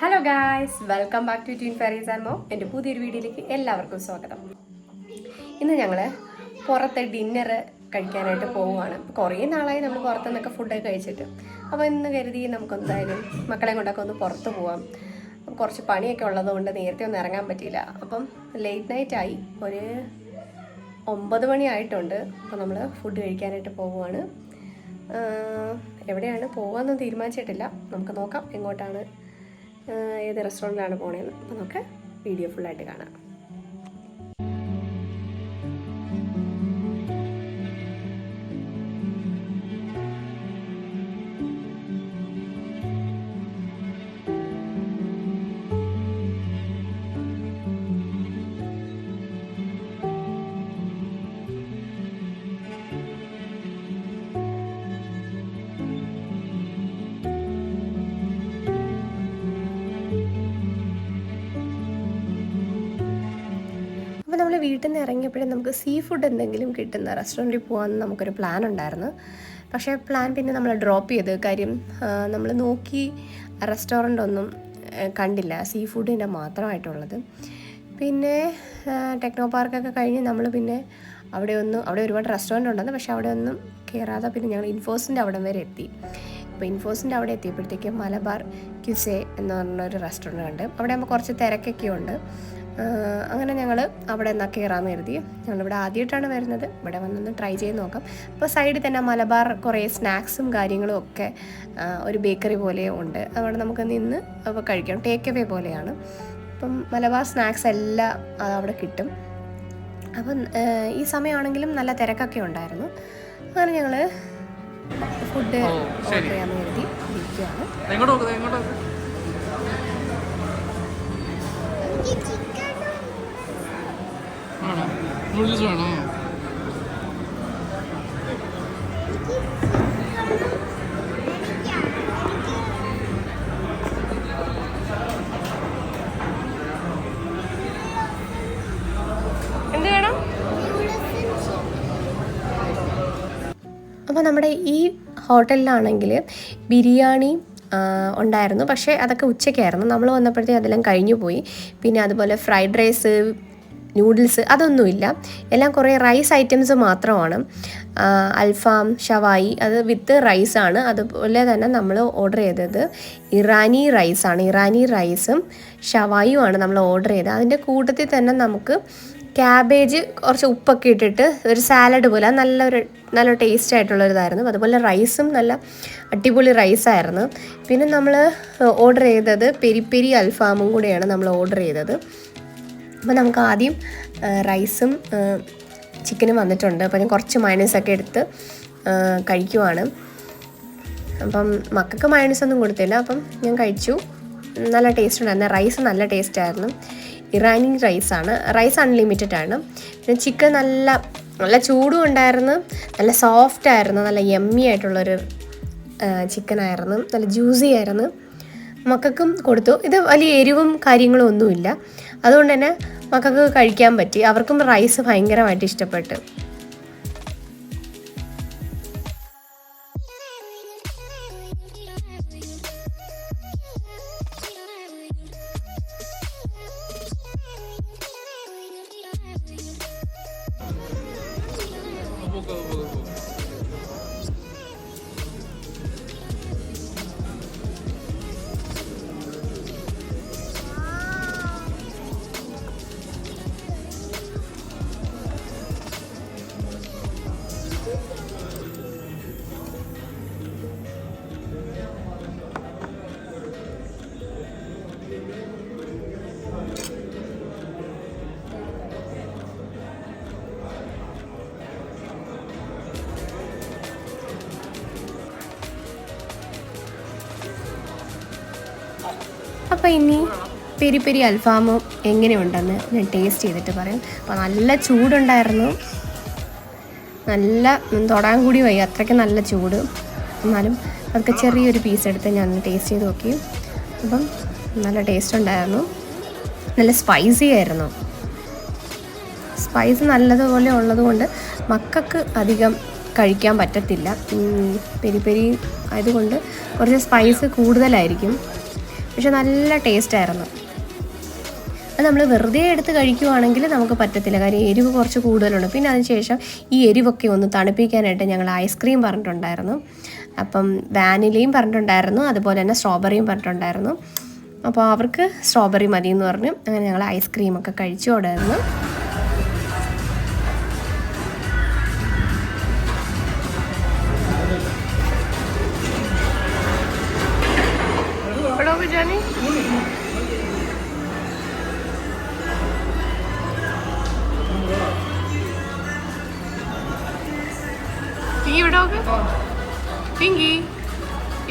Hello guys welcome back to Twin Fairies and മോ എന്റെ പുതിയൊരു വീഡിയോയിലേക്ക് എല്ലാവർക്കും സ്വാഗതം. ഇന്ന് ഞങ്ങൾ പുറത്തെ ഡിന്നർ കഴിക്കാനായിട്ട് പോവുകയാണ്. കുറേ നാളായി നമ്മൾ പുറത്തു നിന്നൊക്കെ ഫുഡൊക്കെ കഴിച്ചിട്ട്. അപ്പോൾ ഇന്ന് കരുതി നമുക്ക് എന്തായാലും മക്കളെ കൊണ്ടൊക്കെ ഒന്ന് പുറത്ത് പോവാം. കുറച്ച് പണിയൊക്കെ ഉള്ളതുകൊണ്ട് നേരത്തെ ഒന്നും ഇറങ്ങാൻ പറ്റിയില്ല. അപ്പം ലേറ്റ് നൈറ്റ് ആയി. ഒരു ഒമ്പത് മണി ആയിട്ടുണ്ട്. അപ്പോൾ നമ്മൾ ഫുഡ് കഴിക്കാനായിട്ട് പോവുകയാണ്. എവിടെയാണ് പോകാമെന്ന് തീരുമാനിച്ചിട്ടില്ല. നമുക്ക് നോക്കാം എങ്ങോട്ടാണ് ഏത് റെസ്റ്റോറന്റിലാണ് പോണേന്ന്. അപ്പോൾ നമുക്ക് വീഡിയോ ഫുള്ളായിട്ട് കാണാം. വീട്ടിൽ നിന്ന് ഇറങ്ങിയപ്പോഴേ നമുക്ക് സീ ഫുഡ് എന്തെങ്കിലും കിട്ടുന്ന റെസ്റ്റോറന്റിൽ പോകാമെന്ന് നമുക്കൊരു പ്ലാൻ ഉണ്ടായിരുന്നു. പക്ഷേ പ്ലാൻ പിന്നെ നമ്മൾ ഡ്രോപ്പ് ചെയ്ത്. കാര്യം നമ്മൾ നോക്കി റെസ്റ്റോറന്റ് ഒന്നും കണ്ടില്ല. സീ ഫുഡിന്റെ മാത്രമായിട്ടുള്ളത്. പിന്നെ ടെക്നോ പാർക്കൊക്കെ കഴിഞ്ഞ് നമ്മൾ പിന്നെ അവിടെ ഒന്നും അവിടെ ഒരുപാട് റെസ്റ്റോറന്റ് ഉണ്ടെന്ന്. പക്ഷേ അവിടെ ഒന്നും കയറാതെ പിന്നെ ഞങ്ങൾ ഇൻഫോസിന്റെ അവിടം വരെ എത്തി. അപ്പോൾ ഇൻഫോസിന്റെ അവിടെ എത്തിയപ്പോഴത്തേക്കും മലബാർ ക്യുസെ എന്ന് പറഞ്ഞൊരു റെസ്റ്റോറന്റ് ഉണ്ട്. അവിടെ ആകുമ്പോൾ കുറച്ച് തിരക്കൊക്കെ ഉണ്ട് അങ്ങനെ ഞങ്ങൾ അവിടെ നിന്നാ കയറാമെന്ന് കരുതി. ഞങ്ങളിവിടെ ആദ്യമായിട്ടാണ് വരുന്നത്. ഇവിടെ വന്നൊന്ന് ട്രൈ ചെയ്ത് നോക്കാം. അപ്പോൾ സൈഡിൽ തന്നെ മലബാർ കുറേ സ്നാക്സും കാര്യങ്ങളും ഒക്കെ ഒരു ബേക്കറി പോലെ ഉണ്ട്. അവിടെ നമുക്ക് നിന്ന് അപ്പോൾ കഴിക്കാം. ടേക്ക് എവേ പോലെയാണ്. അപ്പം മലബാർ സ്നാക്സ് എല്ലാം അവിടെ കിട്ടും. അപ്പം ഈ സമയമാണെങ്കിലും നല്ല തിരക്കൊക്കെ ഉണ്ടായിരുന്നു. അങ്ങനെ ഞങ്ങൾ ഫുഡ് ഓർഡർ ചെയ്യാമെന്ന് കരുതി ഇരിക്കുകയാണ് എങ്ങോട്ട് നോക്കുന്നത് എങ്ങോട്ട് നോക്ക്? ആണോ വേണോ? വേണം? അപ്പോൾ നമ്മുടെ ഈ ഹോട്ടലിലാണെങ്കിൽ ബിരിയാണി ഉണ്ടായിരുന്നു. പക്ഷേ അതൊക്കെ ഉച്ചയ്ക്കായിരുന്നു. നമ്മൾ വന്നപ്പോഴത്തേക്കും അതെല്ലാം കഴിഞ്ഞു പോയി പിന്നെ അതുപോലെ ഫ്രൈഡ് റൈസ് നൂഡിൽസ് അതൊന്നുമില്ല. എല്ലാം കുറേ റൈസ് ഐറ്റംസ് മാത്രമാണ്. അൽഫാം ഷവായി അത് വിത്ത് റൈസാണ്. അതുപോലെ തന്നെ നമ്മൾ ഓർഡർ ചെയ്തത് ഇറാനി റൈസാണ്. ഇറാനി റൈസും ഷവായുമാണ് നമ്മൾ ഓർഡർ ചെയ്തത്. അതിന്റെ കൂട്ടത്തിൽ തന്നെ നമുക്ക് ക്യാബേജ് കുറച്ച് ഉപ്പൊക്കെ ഇട്ടിട്ട് ഒരു സാലഡ് പോലെ നല്ലൊരു നല്ല ടേസ്റ്റ് ആയിട്ടുള്ളൊരിതായിരുന്നു അതുപോലെ റൈസും നല്ല അടിപൊളി റൈസായിരുന്നു പിന്നെ നമ്മൾ ഓർഡർ ചെയ്തത് പെരി പെരി അൽഫാമും കൂടെയാണ് നമ്മൾ ഓർഡർ ചെയ്തത്. അപ്പോൾ നമുക്ക് ആദ്യം റൈസും ചിക്കനും വന്നിട്ടുണ്ട്. അപ്പോൾ ഞാൻ കുറച്ച് മയണൈസൊക്കെ എടുത്ത് കഴിക്കുവാണ്. അപ്പം മക്കൾക്ക് മയണൈസ് ഒന്നും കൊടുത്തില്ല. അപ്പം ഞാൻ കഴിച്ചു. നല്ല ടേസ്റ്റ് ഉണ്ടായിരുന്നു. റൈസ് നല്ല ടേസ്റ്റ് ആയിരുന്നു. ഇറാനി റൈസാണ് റൈസ് അൺലിമിറ്റഡ് ആണ്. പിന്നെ ചിക്കൻ നല്ല നല്ല ചൂടും ഉണ്ടായിരുന്നു. നല്ല സോഫ്റ്റ് ആയിരുന്നു. നല്ല യമ്മി ആയിട്ടുള്ളൊരു ചിക്കൻ ആയിരുന്നു. നല്ല ജ്യൂസി ആയിരുന്നു. മക്കൾക്കും കൊടുത്തു. ഇത് വലിയ എരിവും കാര്യങ്ങളും ഒന്നുമില്ല. അതുകൊണ്ട് തന്നെ മക്കൾക്ക് കഴിക്കാൻ പറ്റി അവർക്കും റൈസ് ഭയങ്കരമായിട്ട് ഇഷ്ടപ്പെട്ടു. അപ്പോൾ ഇനി പെരി പെരി അൽഫാമും എങ്ങനെയുണ്ടെന്ന് ഞാൻ ടേസ്റ്റ് ചെയ്തിട്ട് പറയാം. അപ്പോൾ നല്ല ചൂടുണ്ടായിരുന്നു. നല്ല തൊടാൻ കൂടി വയ്യ. അത്രയ്ക്ക് നല്ല ചൂട്. എന്നാലും അതൊക്കെ ചെറിയൊരു പീസ് എടുത്ത് ഞാൻ ടേസ്റ്റ് ചെയ്ത് നോക്കി. അപ്പം നല്ല ടേസ്റ്റ് ഉണ്ടായിരുന്നു. നല്ല സ്പൈസി ആയിരുന്നു. സ്പൈസ് നല്ലതുപോലെ ഉള്ളതുകൊണ്ട് മക്കൾക്ക് അധികം കഴിക്കാൻ പറ്റത്തില്ല. പെരി പെരി ആയതുകൊണ്ട് കുറച്ച് സ്പൈസ് കൂടുതലായിരിക്കും. പക്ഷെ നല്ല ടേസ്റ്റായിരുന്നു അത് നമ്മൾ വെറുതെ എടുത്ത് കഴിക്കുവാണെങ്കിൽ നമുക്ക് പറ്റത്തില്ല. കാര്യം എരിവ് കുറച്ച് കൂടുതലുണ്ട്. പിന്നെ അതിനുശേഷം ഈ എരിവൊക്കെ ഒന്ന് തണുപ്പിക്കാനായിട്ട് ഞങ്ങൾ ഐസ്ക്രീം പറഞ്ഞിട്ടുണ്ടായിരുന്നു. അപ്പം വാനിലയും പറഞ്ഞിട്ടുണ്ടായിരുന്നു. അതുപോലെ തന്നെ സ്ട്രോബെറിയും പറഞ്ഞിട്ടുണ്ടായിരുന്നു. അപ്പോൾ അവർക്ക് സ്ട്രോബെറി മതി എന്ന് പറഞ്ഞു. അങ്ങനെ ഞങ്ങൾ ഐസ്ക്രീമൊക്കെ കഴിച്ചു ഓടായിരുന്നു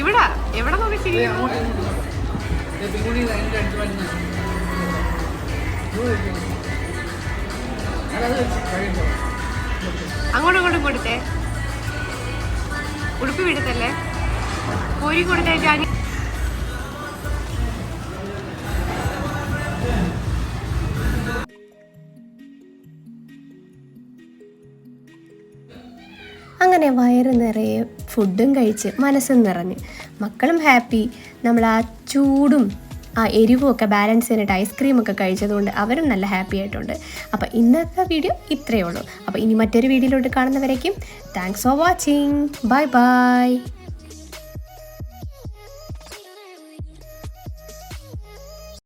ഇവിടെ? ഇവിടെ. നോക്കി പിങ്കി അങ്ങോട്ടും ഇങ്ങോട്ടും കൊടുത്തേ. ഉടുപ്പ് വിടത്തല്ലേ? കോരി കൊടുത്തേ ജാനി. അങ്ങനെ വയറ് നിറയെ ഫുഡും കഴിച്ച് മനസ്സും നിറഞ്ഞ്. മക്കളും ഹാപ്പി. നമ്മൾ ആ ചൂടും ആ എരിവും ഒക്കെ ബാലൻസ് ചെയ്യാനായിട്ട് ഐസ്ക്രീമൊക്കെ കഴിച്ചതുകൊണ്ട് അവരും നല്ല ഹാപ്പി ആയിട്ടുണ്ട്. അപ്പോൾ ഇന്നത്തെ വീഡിയോ ഇത്രയേ ഉള്ളൂ. അപ്പോൾ ഇനി മറ്റൊരു വീഡിയോയിലോട്ട് കാണുന്നവരേക്കും thanks for watching bye bye